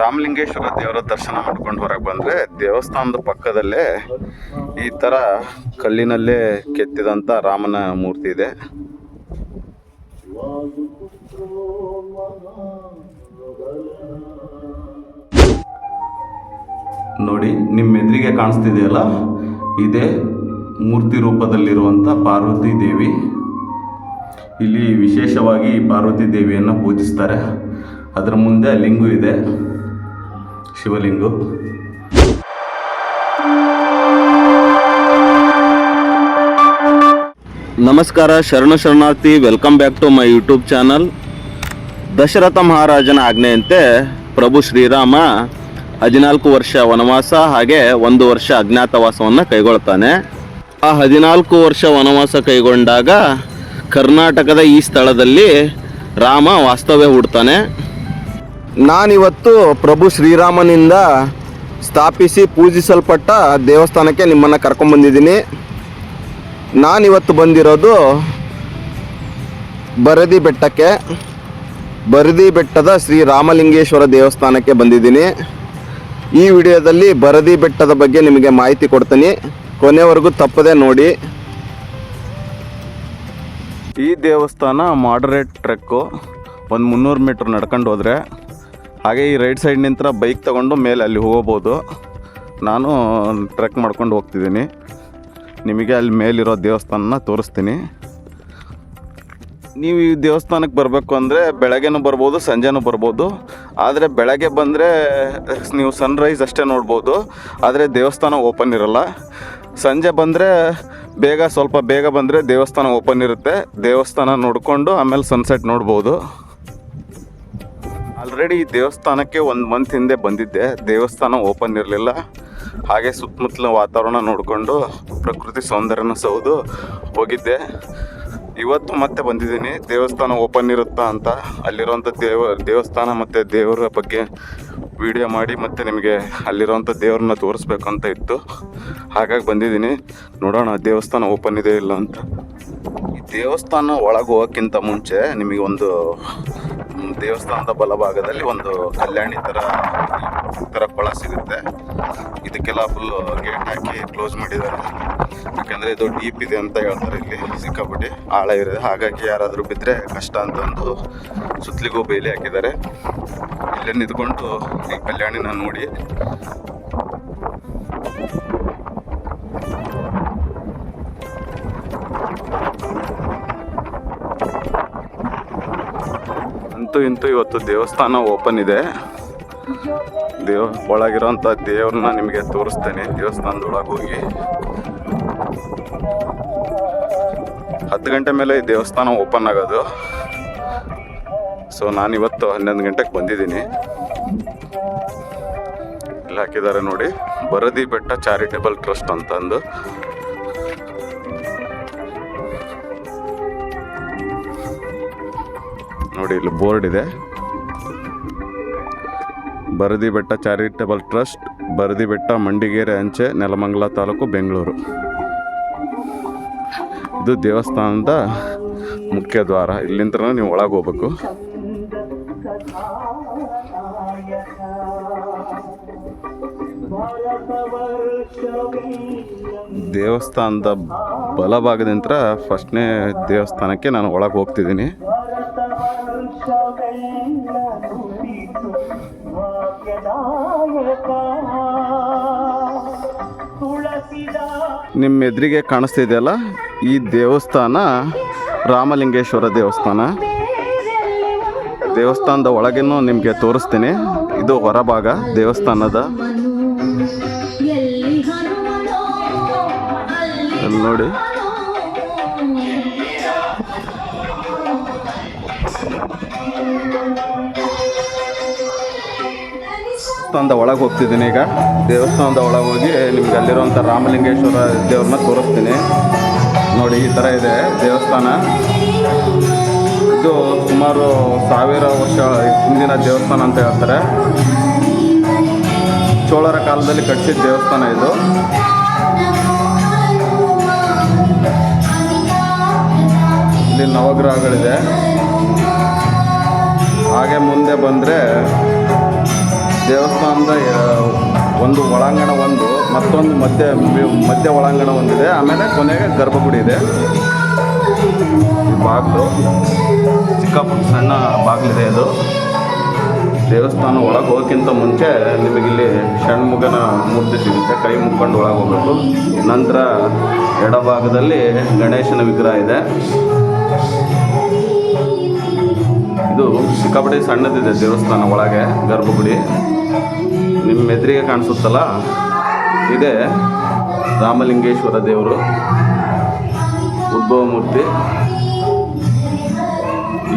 ರಾಮಲಿಂಗೇಶ್ವರ ದೇವರ ದರ್ಶನ ಮಾಡ್ಕೊಂಡು ಹೊರಗೆ ಬಂದರೆ ದೇವಸ್ಥಾನದ ಪಕ್ಕದಲ್ಲೇ ಈ ಥರ ಕಲ್ಲಿನಲ್ಲೇ ಕೆತ್ತಿದಂಥ ರಾಮನ ಮೂರ್ತಿ ಇದೆ. ನೋಡಿ ನಿಮ್ಮ ಎದುರಿಗೆ ಕಾಣಿಸ್ತಿದೆಯಲ್ಲ? ಇದೇ ಮೂರ್ತಿ ರೂಪದಲ್ಲಿರುವಂಥ ಪಾರ್ವತಿ ದೇವಿ. ಇಲ್ಲಿ ವಿಶೇಷವಾಗಿ ಪಾರ್ವತಿ ದೇವಿಯನ್ನು ಪೂಜಿಸ್ತಾರೆ. ಅದರ ಮುಂದೆ ಲಿಂಗು ಇದೆ. ಶಿವಲಿಂಗು. ನಮಸ್ಕಾರ, ಶರಣ ಶರಣಾರ್ಥಿ welcome back to my YouTube channel Dasharatha ಮಹಾರಾಜನ ಆಜ್ಞೆಯಂತೆ ಪ್ರಭು ಶ್ರೀರಾಮ ಹದಿನಾಲ್ಕು ವರ್ಷ ವನವಾಸ ಹಾಗೆ ಒಂದು ವರ್ಷ ಅಜ್ಞಾತವಾಸವನ್ನು ಕೈಗೊಳ್ತಾನೆ. ಆ ಹದಿನಾಲ್ಕು ವರ್ಷ ವನವಾಸ ಕೈಗೊಂಡಾಗ ಕರ್ನಾಟಕದ ಈ ಸ್ಥಳದಲ್ಲಿ ರಾಮ ವಾಸ್ತವ್ಯ ಹೂಡ್ತಾನೆ. ನಾನಿವತ್ತು ಪ್ರಭು ಶ್ರೀರಾಮನಿಂದ ಸ್ಥಾಪಿಸಿ ಪೂಜಿಸಲ್ಪಟ್ಟ ದೇವಸ್ಥಾನಕ್ಕೆ ನಿಮ್ಮನ್ನು ಕರ್ಕೊಂಡ್ಬಂದಿದ್ದೀನಿ ನಾನಿವತ್ತು ಬಂದಿರೋದು ಬರದಿ ಬೆಟ್ಟಕ್ಕೆ. ಬರದಿ ಬೆಟ್ಟದ ಶ್ರೀ ರಾಮಲಿಂಗೇಶ್ವರ ದೇವಸ್ಥಾನಕ್ಕೆ ಬಂದಿದ್ದೀನಿ. ಈ ವಿಡಿಯೋದಲ್ಲಿ ಬರದಿ ಬೆಟ್ಟದ ಬಗ್ಗೆ ನಿಮಗೆ ಮಾಹಿತಿ ಕೊಡ್ತೀನಿ. ಕೊನೆವರೆಗೂ ತಪ್ಪದೆ ನೋಡಿ. ಈ ದೇವಸ್ಥಾನ ಮಾಡರೇಟ್ ಟ್ರೆಕ್ಕು ಒಂದು ಮುನ್ನೂರು ಮೀಟ್ರ್ ನಡ್ಕೊಂಡು ಹೋದರೆ ಹಾಗೆ ಈ ರೈಟ್ ಸೈಡ್ ನಿಂತರ ಬೈಕ್ ತಗೊಂಡು ಮೇಲೆ ಅಲ್ಲಿ ಹೋಗ್ಬೋದು. ನಾನು ಟ್ರೆಕ್ ಮಾಡ್ಕೊಂಡು ಹೋಗ್ತಿದ್ದೀನಿ. ನಿಮಗೆ ಅಲ್ಲಿ ಮೇಲಿರೋ ದೇವಸ್ಥಾನನ ತೋರಿಸ್ತೀನಿ. ನೀವು ಈ ದೇವಸ್ಥಾನಕ್ಕೆ ಬರಬೇಕು ಅಂದರೆ ಬೆಳಗ್ಗೆನೂ ಬರ್ಬೋದು, ಸಂಜೆನೂ ಬರ್ಬೋದು. ಆದರೆ ಬೆಳಗ್ಗೆ ಬಂದರೆ ನೀವು ಸನ್ರೈಸ್ ಅಷ್ಟೇ ನೋಡ್ಬೋದು. ಆದರೆ ದೇವಸ್ಥಾನ ಓಪನ್ ಇರಲ್ಲ. ಸಂಜೆ ಬಂದರೆ ಬೇಗ, ಸ್ವಲ್ಪ ಬೇಗ ಬಂದರೆ ದೇವಸ್ಥಾನ ಓಪನ್ ಇರುತ್ತೆ. ದೇವಸ್ಥಾನ ನೋಡಿಕೊಂಡು ಆಮೇಲೆ ಸನ್ಸೆಟ್ ನೋಡ್ಬೋದು. ಆಲ್ರೆಡಿ ಈ ದೇವಸ್ಥಾನಕ್ಕೆ ಒಂದು ಮಂತ್ ಹಿಂದೆ ಬಂದಿದ್ದೆ. ದೇವಸ್ಥಾನ ಓಪನ್ ಇರಲಿಲ್ಲ. ಹಾಗೆ ಸುತ್ತಮುತ್ತಲ ವಾತಾವರಣ ನೋಡಿಕೊಂಡು ಪ್ರಕೃತಿ ಸೌಂದರ್ಯನ ಸೌದು ಹೋಗಿದ್ದೆ. ಇವತ್ತು ಮತ್ತೆ ಬಂದಿದ್ದೀನಿ. ದೇವಸ್ಥಾನ ಓಪನ್ ಇರುತ್ತಾ ಅಂತ. ಅಲ್ಲಿರೋಂಥ ದೇವ, ದೇವಸ್ಥಾನ ಮತ್ತು ದೇವರ ಬಗ್ಗೆ ವಿಡಿಯೋ ಮಾಡಿ ಮತ್ತು ನಿಮಗೆ ಅಲ್ಲಿರೋಂಥ ದೇವ್ರನ್ನ ತೋರಿಸ್ಬೇಕು ಅಂತ ಇತ್ತು. ಹಾಗಾಗಿ ಬಂದಿದ್ದೀನಿ. ನೋಡೋಣ, ದೇವಸ್ಥಾನ ಓಪನ್ ಇದೆ ಇಲ್ಲ ಅಂತ. ಈ ದೇವಸ್ಥಾನ ಒಳಗೆ ಹೋಗೋಕ್ಕಿಂತ ಮುಂಚೆ ನಿಮಗೆ ಒಂದು ದೇವಸ್ಥಾನದ ಬಲಭಾಗದಲ್ಲಿ ಒಂದು ಕಲ್ಯಾಣಿ ಥರ ಥರ ಕೊಳ ಸಿಗುತ್ತೆ. ಇದಕ್ಕೆಲ್ಲ ಫುಲ್ ಗೇಟ್ ಹಾಕಿ ಕ್ಲೋಸ್ ಮಾಡಿದ್ದಾರೆ. ಯಾಕಂದರೆ ಇದು ಡೀಪ್ ಇದೆ ಅಂತ ಹೇಳ್ತಾರೆ ಇಲ್ಲಿ, ಸಿಕ್ಕಾಪಟ್ಟೆ ಆಳ ಇರೋದು. ಹಾಗಾಗಿ ಯಾರಾದರೂ ಬಿದ್ದರೆ ಕಷ್ಟ ಅಂತ ಒಂದು ಸುತ್ತಲಿಗೂ ಬೇಲಿ ಹಾಕಿದ್ದಾರೆ. ಇಲ್ಲೇ ನಿಂತ್ಕೊಂಡು ಈ ಕಲ್ಯಾಣಿನ ನೋಡಿ. ಅಂತೂ ಇಂತೂ ಇವತ್ತು ದೇವಸ್ಥಾನ ಓಪನ್ ಇದೆ. ದೇವ ಒಳಗಿರೋಂಥ ದೇವ್ರನ್ನ ನಿಮಗೆ ತೋರಿಸ್ತೇನೆ. ದೇವಸ್ಥಾನದೊಳಗೆ ಹೋಗಿ. ಹತ್ತು ಗಂಟೆ ಮೇಲೆ ಈ ದೇವಸ್ಥಾನ ಓಪನ್ ಆಗೋದು. ಸೊ ನಾನಿವತ್ತು ಹನ್ನೊಂದು ಗಂಟೆಗೆ ಬಂದಿದ್ದೀನಿ. ಇಲ್ಲಿ ಹಾಕಿದ್ದಾರೆ ನೋಡಿ. ಬರದಿ ಬೆಟ್ಟ ಚಾರಿಟೇಬಲ್ ಟ್ರಸ್ಟ್ ಅಂತಂದು. ನೋಡಿ, ಇಲ್ಲಿ ಬೋರ್ಡ್ ಇದೆ. ಬರದಿ ಬೆಟ್ಟ ಚಾರಿಟಬಲ್ ಟ್ರಸ್ಟ್, ಬರದಿ ಬೆಟ್ಟ ಮಂಡಿಗೇರಿ ಅಂಚೆ, ನೆಲಮಂಗಲ ತಾಲೂಕು, ಬೆಂಗಳೂರು. ಇದು ದೇವಸ್ಥಾನದ ಮುಖ್ಯ ದ್ವಾರ. ಇಲ್ಲಿಂದ ನೀವು ಒಳಗೆ ಹೋಗ್ಬೇಕು. ದೇವಸ್ಥಾನದ ಬಲಭಾಗದಿಂದ ಫಸ್ಟ್ನೇ ದೇವಸ್ಥಾನಕ್ಕೆ ನಾನು ಒಳಗೆ ಹೋಗ್ತಿದ್ದೀನಿ. ನಿಮ್ಮ ಎದುರಿಗೆ ಕಾಣಿಸ್ತಿದೆಯಲ್ಲ? ಈ ದೇವಸ್ಥಾನ ರಾಮಲಿಂಗೇಶ್ವರ ದೇವಸ್ಥಾನ. ದೇವಸ್ಥಾನದ ಒಳಗೇನು ನಿಮಗೆ ತೋರಿಸ್ತೀನಿ. ಇದು ಹೊರಭಾಗ ದೇವಸ್ಥಾನದ. ನೋಡಿ. ದೇವಸ್ಥಾನದ ಒಳಗೆ ಹೋಗ್ತಿದ್ದೀನಿ ಈಗ. ದೇವಸ್ಥಾನದ ಒಳಗೆ ಹೋಗಿ ನಿಮ್ಗೆ ಅಲ್ಲಿರುವಂಥ ರಾಮಲಿಂಗೇಶ್ವರ ದೇವ್ರನ್ನ ತೋರಿಸ್ತೀನಿ. ನೋಡಿ, ಈ ಥರ ಇದೆ ದೇವಸ್ಥಾನ. ಇದು ಸುಮಾರು ಸಾವಿರ ವರ್ಷ ಹಿಂದಿನ ದೇವಸ್ಥಾನ ಅಂತ ಹೇಳ್ತಾರೆ. ಚೋಳರ ಕಾಲದಲ್ಲಿ ಕಟ್ಟಿಸಿದ ದೇವಸ್ಥಾನ ಇದು. ಇಲ್ಲಿ ನವಗ್ರಹಗಳಿದೆ. ಹಾಗೆ ಮುಂದೆ ಬಂದರೆ ದೇವಸ್ಥಾನದ ಒಂದು ಒಳಾಂಗಣ ಒಂದು, ಮತ್ತೊಂದು ಮಧ್ಯ ಮಧ್ಯ ಒಳಾಂಗಣ ಒಂದಿದೆ. ಆಮೇಲೆ ಕೊನೆಗೆ ಗರ್ಭಗುಡಿ ಇದೆ. ಬಾಗಿಲು. ಚಿಕ್ಕಪುಟ್ಟ ಸಣ್ಣ ಬಾಗಿಲಿದೆ ಅದು. ದೇವಸ್ಥಾನ ಒಳಗೆ ಹೋಗೋಕ್ಕಿಂತ ಮುಂಚೆ ನಿಮಗಿಲ್ಲಿ ಷಣ್ಮುಖನ ಮೂರ್ತಿ ಸಿಗುತ್ತೆ. ಕೈ ಮುಕ್ಕೊಂಡು ಒಳಗೆ ಹೋಗಬೇಕು. ನಂತರ ಎಡಭಾಗದಲ್ಲಿ ಗಣೇಶನ ವಿಗ್ರಹ ಇದೆ. ಇದು ಸಿಕ್ಕಾಪಟ್ಟೆ ಸಣ್ಣದಿದೆ ದೇವಸ್ಥಾನ ಒಳಗೆ, ಗರ್ಭಗುಡಿ. ನಿಮ್ಮ ಎದುರಿಗೆ ಕಾಣಿಸುತ್ತಲ್ಲ? ಇದೆ ರಾಮಲಿಂಗೇಶ್ವರ ದೇವರು ಉದ್ಭವ ಮೂರ್ತಿ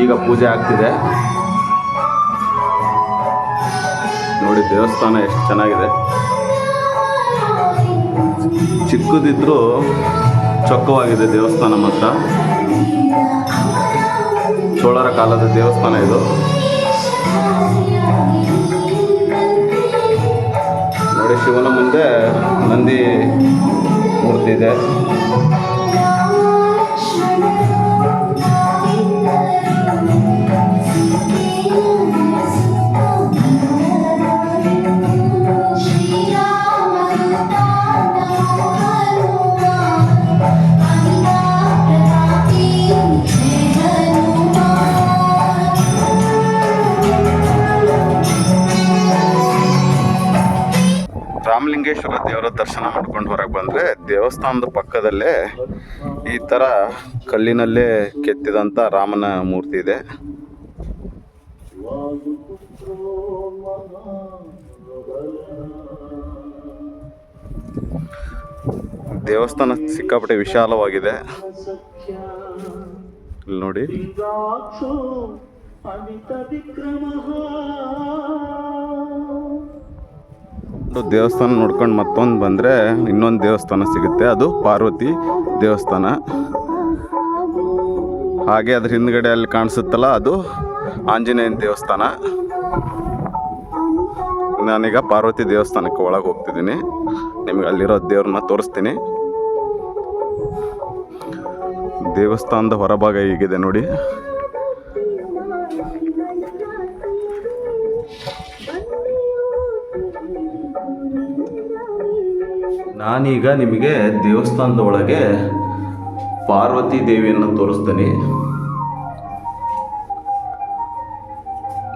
ಈಗ ಪೂಜೆ ಆಗ್ತಿದೆ. ನೋಡಿ, ದೇವಸ್ಥಾನ ಎಷ್ಟು ಚೆನ್ನಾಗಿದೆ. ಚಿಕ್ಕದಿದ್ದರೂ ಚೊಕ್ಕವಾಗಿದೆ ದೇವಸ್ಥಾನ ಮಾತ್ರ. ಚೋಳರ ಕಾಲದ ದೇವಸ್ಥಾನ ಇದು. ನೋಡಿ ಶಿವನ ಮುಂದೆ ನಂದಿ ಮೂರ್ತಿ ಇದೆ. ರಾಮಲಿಂಗೇಶ್ವರ ದೇವರ ದರ್ಶನ ಮಾಡ್ಕೊಂಡು ಹೊರಗೆ ಬಂದರೆ ದೇವಸ್ಥಾನದ ಪಕ್ಕದಲ್ಲೇ ಈ ಥರ ಕಲ್ಲಿನಲ್ಲೇ ಕೆತ್ತಿದಂಥ ರಾಮನ ಮೂರ್ತಿ ಇದೆ. ದೇವಸ್ಥಾನ ಸಿಕ್ಕಾಪಟ್ಟೆ ವಿಶಾಲವಾಗಿದೆ. ಇಲ್ಲಿ ನೋಡಿ. ದೇವಸ್ಥಾನ ನೋಡ್ಕೊಂಡು ಮತ್ತೊಂದು ಬಂದರೆ ಇನ್ನೊಂದು ದೇವಸ್ಥಾನ ಸಿಗುತ್ತೆ. ಅದು ಪಾರ್ವತಿ ದೇವಸ್ಥಾನ. ಹಾಗೆ ಅದ್ರ ಹಿಂದ್ಗಡೆ ಅಲ್ಲಿ ಕಾಣಿಸುತ್ತಲ್ಲ ಅದು ಆಂಜನೇಯನ ದೇವಸ್ಥಾನ. ನಾನೀಗ ಪಾರ್ವತಿ ದೇವಸ್ಥಾನಕ್ಕೆ ಒಳಗೆ ಹೋಗ್ತಿದ್ದೀನಿ. ನಿಮ್ಗೆ ಅಲ್ಲಿರೋ ದೇವ್ರನ್ನ ತೋರಿಸ್ತೀನಿ. ದೇವಸ್ಥಾನದ ಹೊರಭಾಗ ಹೀಗಿದೆ ನೋಡಿ. ನಾನೀಗ ನಿಮಗೆ ದೇವಸ್ಥಾನದ ಒಳಗೆ ಪಾರ್ವತಿ ದೇವಿಯನ್ನು ತೋರಿಸ್ತೀನಿ.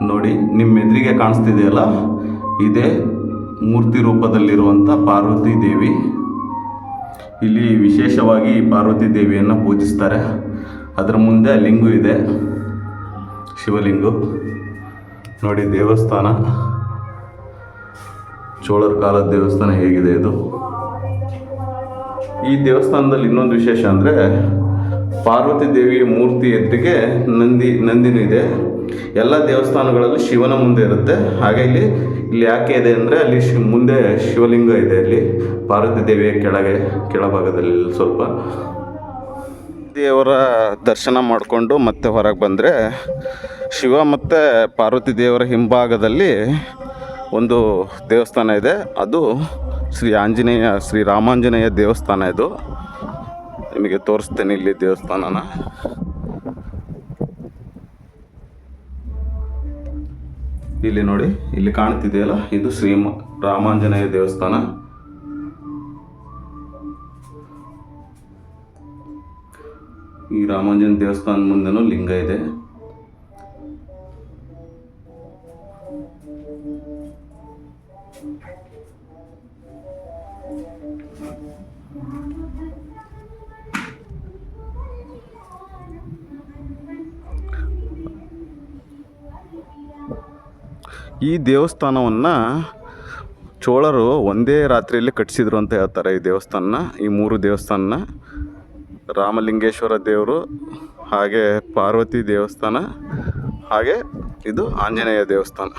ನೋಡಿ ನಿಮ್ಮ ಎದುರಿಗೆ ಕಾಣಿಸ್ತಿದೆಯಲ್ಲ? ಇದೇ ಮೂರ್ತಿ ರೂಪದಲ್ಲಿರುವಂಥ ಪಾರ್ವತಿ ದೇವಿ. ಇಲ್ಲಿ ವಿಶೇಷವಾಗಿ ಪಾರ್ವತಿ ದೇವಿಯನ್ನು ಪೂಜಿಸ್ತಾರೆ. ಅದರ ಮುಂದೆ ಲಿಂಗು ಇದೆ. ಶಿವಲಿಂಗು. ನೋಡಿ, ದೇವಸ್ಥಾನ. ಚೋಳರ ಕಾಲದ ದೇವಸ್ಥಾನ ಹೇಗಿದೆ ಇದು? ಈ ದೇವಸ್ಥಾನದಲ್ಲಿ ಇನ್ನೊಂದು ವಿಶೇಷ ಅಂದರೆ ಪಾರ್ವತಿ ದೇವಿಯ ಮೂರ್ತಿ ಎದುರಿಗೆ ನಂದಿ, ನಂದಿನೂ ಇದೆ. ಎಲ್ಲ ದೇವಸ್ಥಾನಗಳಲ್ಲಿ ಶಿವನ ಮುಂದೆ ಇರುತ್ತೆ. ಹಾಗೆ ಇಲ್ಲಿ ಇಲ್ಲಿ ಯಾಕೆ ಇದೆ ಅಂದರೆ ಅಲ್ಲಿ ಶಿ, ಮುಂದೆ ಶಿವಲಿಂಗ ಇದೆ ಅಲ್ಲಿ. ಪಾರ್ವತಿ ದೇವಿಯ ಕೆಳಗೆ, ಕೆಳಭಾಗದಲ್ಲಿ ಸ್ವಲ್ಪ ದೇವರ ದರ್ಶನ ಮಾಡಿಕೊಂಡು ಮತ್ತೆ ಹೊರಗೆ ಬಂದರೆ ಶಿವ ಮತ್ತು ಪಾರ್ವತಿ ದೇವರ ಹಿಂಭಾಗದಲ್ಲಿ ಒಂದು ದೇವಸ್ಥಾನ ಇದೆ. ಅದು ಶ್ರೀ ಆಂಜನೇಯ, ಶ್ರೀ ರಾಮಾಂಜನೇಯ ದೇವಸ್ಥಾನ ಇದು. ನಿಮಗೆ ತೋರಿಸ್ತೇನೆ ಇಲ್ಲಿ ದೇವಸ್ಥಾನನ. ಇಲ್ಲಿ ನೋಡಿ, ಇಲ್ಲಿ ಕಾಣ್ತಿದೆಯಲ್ಲ, ಇದು ಶ್ರೀ ರಾಮಾಂಜನೇಯ ದೇವಸ್ಥಾನ. ಈ ರಾಮಾಂಜನ ದೇವಸ್ಥಾನ ಮುಂದೆನೂ ಲಿಂಗ ಇದೆ. ಈ ದೇವಸ್ಥಾನವನ್ನು ಚೋಳರು ಒಂದೇ ರಾತ್ರಿಯಲ್ಲಿ ಕಟ್ಟಿಸಿದ್ರು ಅಂತ ಹೇಳ್ತಾರೆ, ಈ ದೇವಸ್ಥಾನ ಈ ಮೂರು ದೇವಸ್ಥಾನ ರಾಮಲಿಂಗೇಶ್ವರ ದೇವರು, ಹಾಗೆ ಪಾರ್ವತಿ ದೇವಸ್ಥಾನ, ಹಾಗೆ ಇದು ಆಂಜನೇಯ ದೇವಸ್ಥಾನ.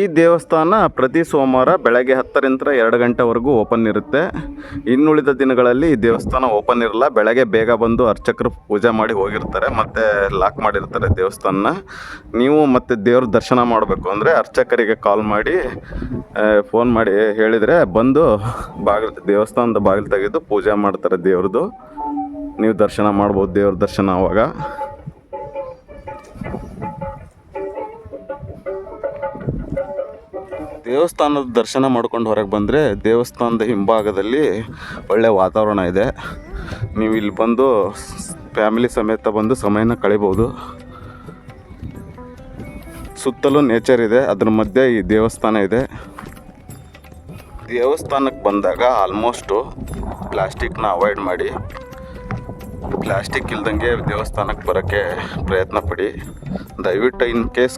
ಈ ದೇವಸ್ಥಾನ ಪ್ರತಿ ಸೋಮವಾರ ಬೆಳಗ್ಗೆ ಹತ್ತರಿಂದ ಎರಡು ಗಂಟೆವರೆಗೂ ಓಪನ್ ಇರುತ್ತೆ. ಇನ್ನುಳಿದ ದಿನಗಳಲ್ಲಿ ಈ ದೇವಸ್ಥಾನ ಓಪನ್ ಇರಲ್ಲ. ಬೆಳಗ್ಗೆ ಬೇಗ ಬಂದು ಅರ್ಚಕರು ಪೂಜೆ ಮಾಡಿ ಹೋಗಿರ್ತಾರೆ, ಮತ್ತು ಲಾಕ್ ಮಾಡಿರ್ತಾರೆ ದೇವಸ್ಥಾನನ. ನೀವು ಮತ್ತು ದೇವ್ರ ದರ್ಶನ ಮಾಡಬೇಕು ಅಂದರೆ ಅರ್ಚಕರಿಗೆ ಕಾಲ್ ಮಾಡಿ ಫೋನ್ ಮಾಡಿ ಹೇಳಿದರೆ ಬಂದು ಬಾಗಿಲು, ದೇವಸ್ಥಾನದ ಬಾಗಿಲು ತೆಗೆದು ಪೂಜೆ ಮಾಡ್ತಾರೆ ದೇವ್ರದ್ದು ನೀವು ದರ್ಶನ ಮಾಡ್ಬೋದು ದೇವ್ರ ದರ್ಶನ ಅವಾಗ ದೇವಸ್ಥಾನದ ದರ್ಶನ ಮಾಡ್ಕೊಂಡು ಹೊರಗೆ ಬಂದರೆ ದೇವಸ್ಥಾನದ ಹಿಂಭಾಗದಲ್ಲಿ ಒಳ್ಳೆಯ ವಾತಾವರಣ ಇದೆ. ನೀವು ಇಲ್ಲಿ ಬಂದು ಫ್ಯಾಮಿಲಿ ಸಮೇತ ಬಂದು ಸಮಯನ ಕಳಿಬೋದು. ಸುತ್ತಲೂ ನೇಚರ್ ಇದೆ, ಅದ್ರ ಮಧ್ಯೆ ಈ ದೇವಸ್ಥಾನ ಇದೆ. ದೇವಸ್ಥಾನಕ್ಕೆ ಬಂದಾಗ ಆಲ್ಮೋಸ್ಟು ಪ್ಲಾಸ್ಟಿಕ್ನ ಅವಾಯ್ಡ್ ಮಾಡಿ. ಪ್ಲಾಸ್ಟಿಕ್ ಇಲ್ದಂಗೆ ದೇವಸ್ಥಾನಕ್ಕೆ ಬರೋಕ್ಕೆ ಪ್ರಯತ್ನ ಪಡಿ. ದಯವಿಟ್ಟು ಇನ್ ಕೇಸ್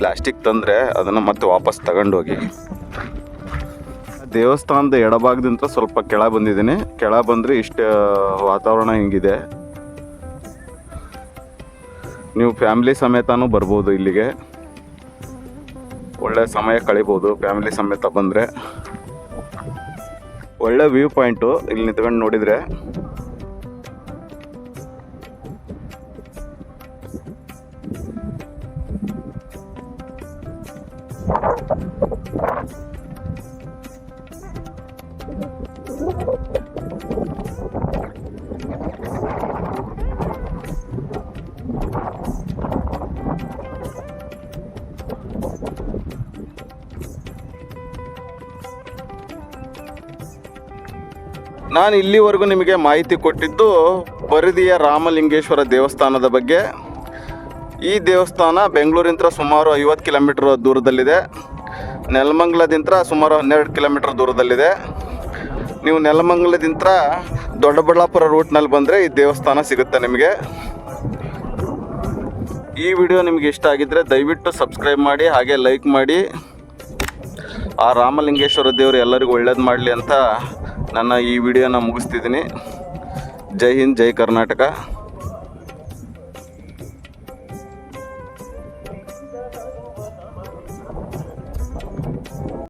ಪ್ಲಾಸ್ಟಿಕ್ ತಂದರೆ ಅದನ್ನು ಮತ್ತೆ ವಾಪಸ್ ತಗೊಂಡೋಗಿ. ದೇವಸ್ಥಾನದ ಎಡಭಾಗದಿಂದ ಸ್ವಲ್ಪ ಕೆಳ ಬಂದಿದ್ದೀನಿ. ಕೆಳ ಬಂದರೆ ಇಷ್ಟು ವಾತಾವರಣ ಹಿಂಗಿದೆ. ನೀವು ಫ್ಯಾಮಿಲಿ ಸಮೇತನೂ ಬರ್ಬೋದು ಇಲ್ಲಿಗೆ. ಒಳ್ಳೆ ಸಮಯ ಕಳಿಬೋದು, ಫ್ಯಾಮಿಲಿ ಸಮೇತ ಬಂದರೆ. ಒಳ್ಳೆ ವ್ಯೂ ಪಾಯಿಂಟು, ಇಲ್ಲಿ ನಿಂತ್ಕೊಂಡು ನೋಡಿದರೆ. ನಾನು ಇಲ್ಲಿವರೆಗೂ ನಿಮಗೆ ಮಾಹಿತಿ ಕೊಟ್ಟಿದ್ದು ಬರದಿಯ ರಾಮಲಿಂಗೇಶ್ವರ ದೇವಸ್ಥಾನದ ಬಗ್ಗೆ. ಈ ದೇವಸ್ಥಾನ ಬೆಂಗಳೂರಿಂದ ಸುಮಾರು ಐವತ್ತು ಕಿಲೋಮೀಟ್ರ್ ದೂರದಲ್ಲಿದೆ. ನೆಲಮಂಗಲದಿಂದ ಸುಮಾರು ಹನ್ನೆರಡು ಕಿಲೋಮೀಟ್ರ್ ದೂರದಲ್ಲಿದೆ. ನೀವು ನೆಲಮಂಗಲದಿಂದ ದೊಡ್ಡಬಳ್ಳಾಪುರ ರೂಟ್ನಲ್ಲಿ ಬಂದರೆ ಈ ದೇವಸ್ಥಾನ ಸಿಗುತ್ತೆ ನಿಮಗೆ. ಈ ವಿಡಿಯೋ ನಿಮಗೆ ಇಷ್ಟ ಆಗಿದ್ದರೆ ದಯವಿಟ್ಟು ಸಬ್ಸ್ಕ್ರೈಬ್ ಮಾಡಿ, ಹಾಗೆ ಲೈಕ್ ಮಾಡಿ. ಆ ರಾಮಲಿಂಗೇಶ್ವರ ದೇವರು ಎಲ್ಲರಿಗೂ ಒಳ್ಳೇದು ಮಾಡಲಿ ಅಂತ ನನ್ನ ಈ ವಿಡಿಯೋನ ಮುಗಿಸ್ತಿದ್ದೀನಿ. ಜೈ ಹಿಂದ್ ಜೈ ಕರ್ನಾಟಕ.